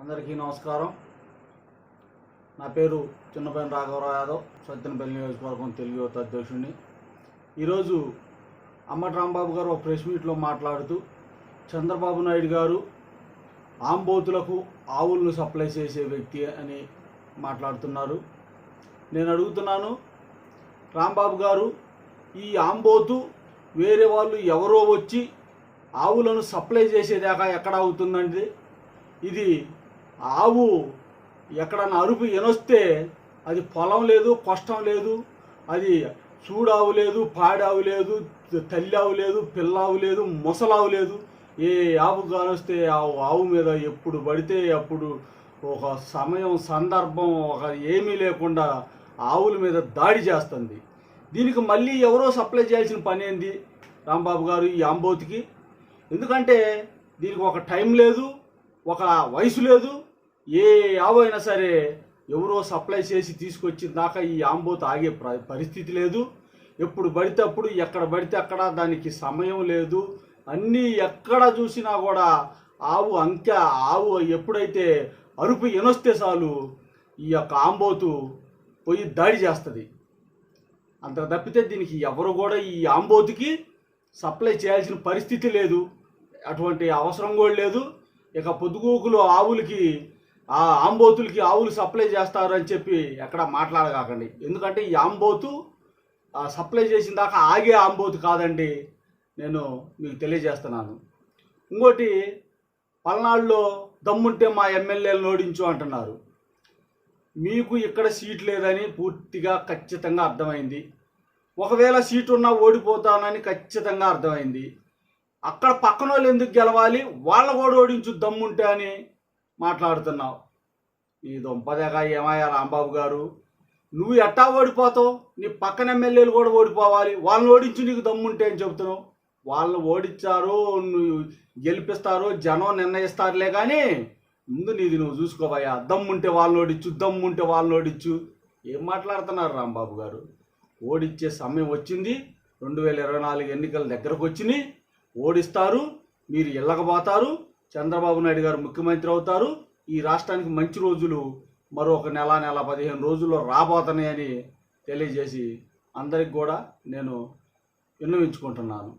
అందరికీ నమస్కారం. నా పేరు చిన్నపైన రాఘవరావు యాదవ్ సత్యనపల్లి నియోజకవర్గం తెలుగు యువత అధ్యక్షుడిని. ఈరోజు అమ్మటి రాంబాబు గారు ఒక ప్రెస్ మీట్లో మాట్లాడుతూ చంద్రబాబు నాయుడు గారు ఆంబోతులకు ఆవులను సప్లై చేసే వ్యక్తి అని మాట్లాడుతున్నారు. నేను అడుగుతున్నాను రాంబాబు గారు ఈ ఆంబోతు వేరే వాళ్ళు ఎవరో వచ్చి ఆవులను సప్లై చేసేదాకా ఎక్కడ అవుతుందండి? ఇది ఆవు ఎక్కడన్నా అరుపు ఎనొస్తే అది పొలం లేదు కష్టం లేదు అది చూడావు లేదు పాడావు లేదు తల్లి లేదు పిల్లావు లేదు ముసలావు లేదు. ఏ ఆవు కానొస్తే ఆవు ఆవు మీద ఎప్పుడు పడితే అప్పుడు ఒక సమయం సందర్భం ఒక ఏమీ లేకుండా ఆవుల మీద దాడి చేస్తుంది. దీనికి మళ్ళీ ఎవరో సప్లై చేయాల్సిన పని ఏంది? రాంబాబు గారు ఈ అంబోతికి. ఎందుకంటే దీనికి ఒక టైం లేదు ఒక వయసు లేదు ఏ ఆవు అయినా సరే ఎవరో సప్లై చేసి తీసుకొచ్చిన దాకా ఈ ఆంబో ఆగే ప్ర- పరిస్థితి లేదు. ఎప్పుడు పడితే అప్పుడు ఎక్కడ పడితే అక్కడ దానికి సమయం లేదు. అన్నీ ఎక్కడ చూసినా కూడా ఆవు అంకె ఆవు ఎప్పుడైతే అరుపు ఎనొస్తే చాలు ఈ యొక్క ఆంబోతు పోయి దాడి చేస్తుంది. అంత తప్పితే దీనికి ఎవరు కూడా ఈ ఆంబోతుకి సప్లై చేయాల్సిన పరిస్థితి లేదు. అటువంటి అవసరం కూడా లేదు. ఇక పొద్దుగూకులు ఆవులకి ఆ ఆంబోతులకి ఆవులు సప్లై చేస్తారు అని చెప్పి ఎక్కడ మాట్లాడగాకండి. ఎందుకంటే ఈ ఆంబోతు సప్లై చేసిన దాకా ఆగే ఆంబోతు కాదండి నేను మీకు తెలియజేస్తున్నాను. ఇంకోటి పల్నాడులో దమ్ముంటే మా ఎమ్మెల్యేలను ఓడించు అంటున్నారు. మీకు ఇక్కడ సీట్ లేదని పూర్తిగా ఖచ్చితంగా అర్థమైంది. ఒకవేళ సీటు ఉన్నా ఓడిపోతానని ఖచ్చితంగా అర్థమైంది. అక్కడ పక్కన వాళ్ళు ఎందుకు గెలవాలి? వాళ్ళ కూడా ఓడించు దమ్ముంటే అని మాట్లాడుతున్నావు. ఈ దొంపదేగా ఏమయ్యా రాంబాబు గారు? నువ్వు ఎట్టా ఓడిపోతావు? నీ పక్కన ఎమ్మెల్యేలు కూడా ఓడిపోవాలి. వాళ్ళని ఓడించు నీకు దమ్ముంటే అని చెబుతున్నావు. వాళ్ళని ఓడించారు నువ్వు గెలిపిస్తారు జనం నిర్ణయిస్తారులే కానీ ముందు నీది నువ్వు చూసుకోబోయా దమ్ముంటే వాళ్ళని ఓడించు దమ్ముంటే వాళ్ళని ఓడించు. ఏం మాట్లాడుతున్నారు రాంబాబు గారు? ఓడిచ్చే సమయం వచ్చింది. రెండు వేల ఇరవై నాలుగు ఎన్నికల దగ్గరకు వచ్చినాయి ఓడిస్తారు మీరు ఇళ్ళకపోతారు చంద్రబాబు నాయుడు గారు ముఖ్యమంత్రి అవుతారు ఈ రాష్ట్రానికి మంచి రోజులు మరో ఒక నెల నెల పదిహేను రోజుల్లో రాబోతున్నాయని తెలియజేసి అందరికి కూడా నేను విన్నవించుకుంటున్నాను.